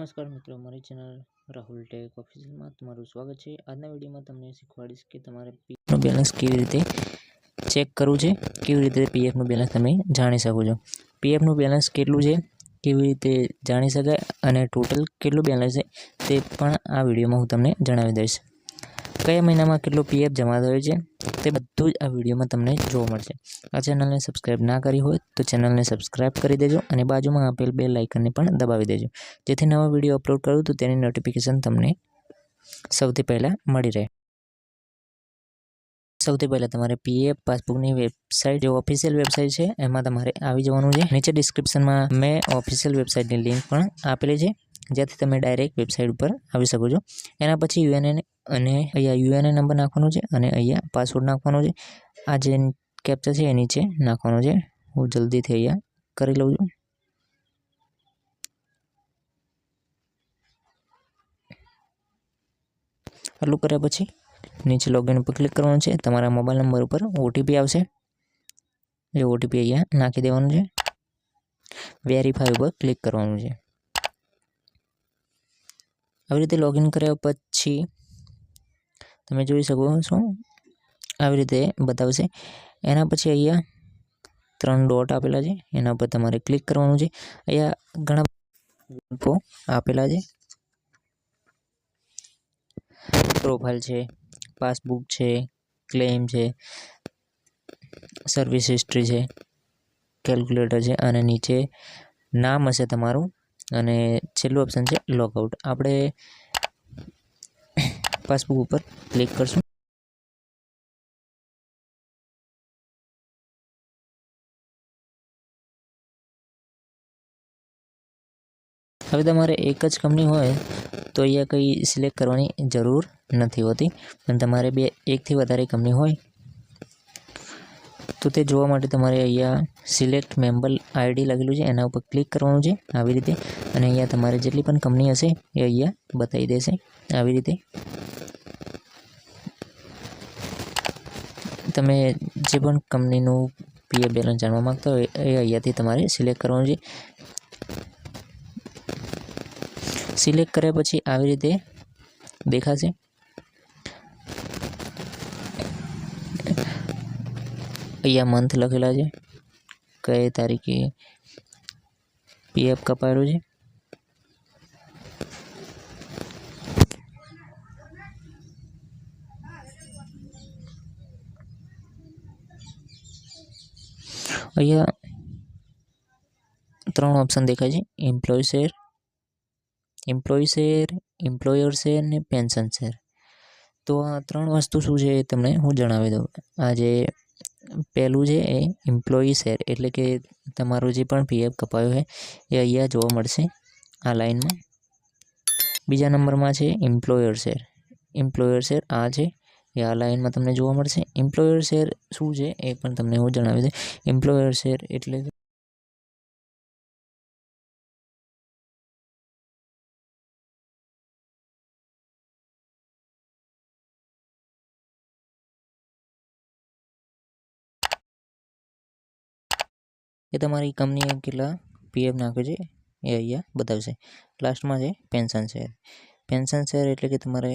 નમસ્કાર મિત્રો, મારી ચેનલ રાહુલ ટેક ઓફિસમાં તમારું સ્વાગત છે. આજના વિડીયોમાં તમને શીખવાડીશ કે તમારે પીએફનું બેલેન્સ કેવી રીતે ચેક કરવું છે, કેવી રીતે પીએફનું બેલેન્સ તમે જાણી શકો છો. પીએફનું બેલેન્સ કેટલું છે, કેવી રીતે જાણી શકાય અને ટોટલ કેટલું બેલેન્સ છે તે પણ આ વિડીયોમાં હું તમને જણાવી દઈશ. કયા મહિનામાં કેટલું પીએફ જમા થયો છે તે બધું જ આ વિડીયોમાં તમને જોવા મળશે. આ ચેનલને સબસ્ક્રાઈબ ના કરી હોય તો ચેનલને સબસ્ક્રાઈબ કરી દેજો અને બાજુમાં આપેલ બે લાઇકનને પણ દબાવી દેજો. જેથી નવા વીડિયો અપલોડ કરું તો તેની નોટિફિકેશન તમને સૌથી પહેલાં મળી રહે. સૌથી પહેલાં તમારે પીએફ પાસબુકની વેબસાઇટ, જે ઓફિશિયલ વેબસાઇટ છે, એમાં તમારે આવી જવાનું છે. નીચે ડિસ્ક્રિપ્શનમાં મેં ઓફિશિયલ વેબસાઇટની લિંક પણ આપેલી છે, જ્યાંથી તમે ડાયરેક્ટ વેબસાઇટ ઉપર આવી શકો છો. એના પછી યુએનએન અને અહીંયા યુએનએ નંબર નાખવાનો છે અને અહીંયા પાસવર્ડ નાખવાનો છે. આ જે કેપ્ચર છે એ નીચે નાખવાનો છે. હું જલ્દીથી અહીંયા કરી લઉં છું. આટલું કર્યા પછી નીચે લોગિન ઉપર ક્લિક કરવાનું છે. તમારા મોબાઈલ નંબર ઉપર ઓટીપી આવશે. એ ઓટીપી અહીંયા નાખી દેવાનું છે. વેરીફાઈ ઉપર ક્લિક કરવાનું છે. આવી રીતે લોગિન કર્યા પછી તમે જોઈ શકો છો. આવી રીતે બતાવશે. એના પછી અહીંયા ત્રણ ડોટ આપેલા છે. એના પર તમારે ક્લિક કરવાનું છે. અહીંયા ઘણા વિકલ્પો આપેલા છે. પ્રોફાઇલ છે, પાસબુક છે, ક્લેમ છે, સર્વિસ હિસ્ટ્રી છે, કેલ્ક્યુલેટર છે અને નીચે નામ હશે તમારું અને છેલ્લું ઓપ્શન છે લોગઆઉટ આપણે પાસબુક ઉપર ક્લિક કરશું. હવે તમારે એક જ કંપની હોય તો અહીંયા કંઈ સિલેક્ટ કરવાની જરૂર નથી હોતી. પણ તમારે બે, એકથી વધારે કંપની હોય તો તે જોવા માટે તમારે અહીંયા સિલેક્ટ મેમ્બર આઈડી લખેલું છે. એના ઉપર ક્લિક કરવાનું છે આવી રીતે. અને અહીંયા તમારે જેટલી પણ કંપની હશે એ અહીંયા બતાવી દેશે. આવી રીતે તમે જે પણ કંપનીનું પીએફ બેલેન્સ જાણવા માગતા હોય, એ અહીંયાથી તમારે સિલેક્ટ કરવાનું છે. સિલેક્ટ કર્યા પછી આવી રીતે દેખાશે. અહીંયા મંથ લખેલા છે. કઈ તારીખે પીએફ કપાયેલું છે? અહીંયા ત્રણ ઓપ્શન દેખાય છે. Employee share employee share employer share ને પેન્શન શેર તો આ ત્રણ વસ્તુ શું છે એ તમને હું જણાવી દઉં. આ જે પહેલું છે એ એમ્પ્લોયી શેર એટલે કે તમારું જે પણ પીએફ કપાયો છે એ અહીંયા જોવા મળશે આ લાઇનમાં બીજા નંબરમાં છે એમ્પ્લોયર શેર એમ્પ્લોયર શેર આ છે એ આ લાઇનમાં તમને જોવા મળશે. એમ્પ્લોયર શેર શું છે એ પણ તમને હું જણાવી દઉં એમ્પ્લોયર શેર એટલે એ તમારી કંપનીએ કેટલા પીએફ નાખ્યો છે એ અહીંયા બતાવશે. લાસ્ટમાં છે પેન્શન શેર પેન્શન શેર એટલે કે તમારે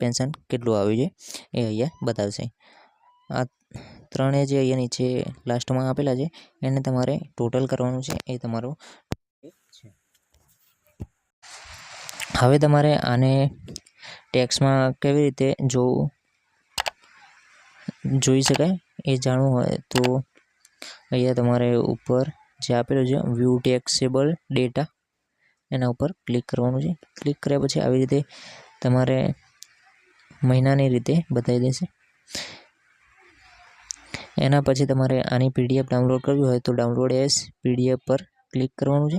પેન્શન કેટલું આવ્યું છે? એ અહીંયા બતાવશે. આ ત્રણે જે અહીંયા નીચે લાસ્ટમાં આપેલા છે, એને તમારે ટોટલ કરવાનું છે, એ તમારું હવે તમારે આને ટેક્સમાં કેવી રીતે જોવું જોઈ શકાય એ જાણવું હોય તો અહીંયા તમારે ઉપર જે આપેલું છે વ્યૂ ટેક્સેબલ ડેટા એના ઉપર ક્લિક કરવાનું છે. ક્લિક કર્યા પછી આવી રીતે તમારે મહિનાની રીતે બતાવી દેશે. એના પછી તમારે આની પીડીએફ ડાઉનલોડ કરવી હોય તો ડાઉનલોડ એસ પીડીએફ પર ક્લિક કરવાનું છે.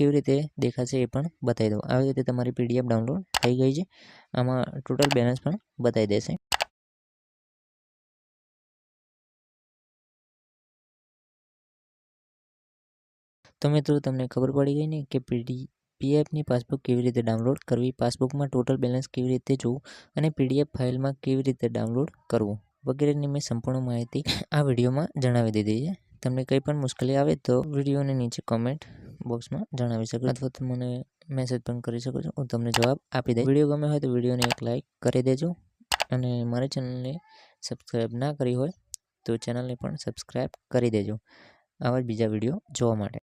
કેવી રીતે દેખાશે એ પણ બતાવી દઉં. આવી રીતે તમારી પીડીએફ ડાઉનલોડ થઈ ગઈ છે. આમાં ટોટલ બેલેન્સ પણ બતાવી દેશે. તો મિત્રો, તમને ખબર પડી ગઈ ને કે પીડી પીએફની પાસબુક કેવી રીતે ડાઉનલોડ કરવી? પાસબુકમાં ટોટલ બેલેન્સ કેવી રીતે જોવું? અને પીડીએફ ફાઇલમાં કેવી રીતે ડાઉનલોડ કરવું? વગેરેની મેં સંપૂર્ણ માહિતી આ વિડીયોમાં જણાવી દીધી છે. તમને કંઈ પણ મુશ્કેલી આવે તો વિડીયોની નીચે કોમેન્ટ બોક્સમાં જણાવી શકો અથવા તો મને મેસેજ પણ કરી શકો છો. હું તમને જવાબ આપી દઈશ. વીડિયો ગમે હોય તો વિડીયોને એક લાઇક કરી દેજો. અને મારી ચેનલને સબસ્ક્રાઈબ ના કરી હોય તો ચેનલને પણ સબસ્ક્રાઈબ કરી દેજો. આવા જ બીજા વીડિયો જોવા માટે.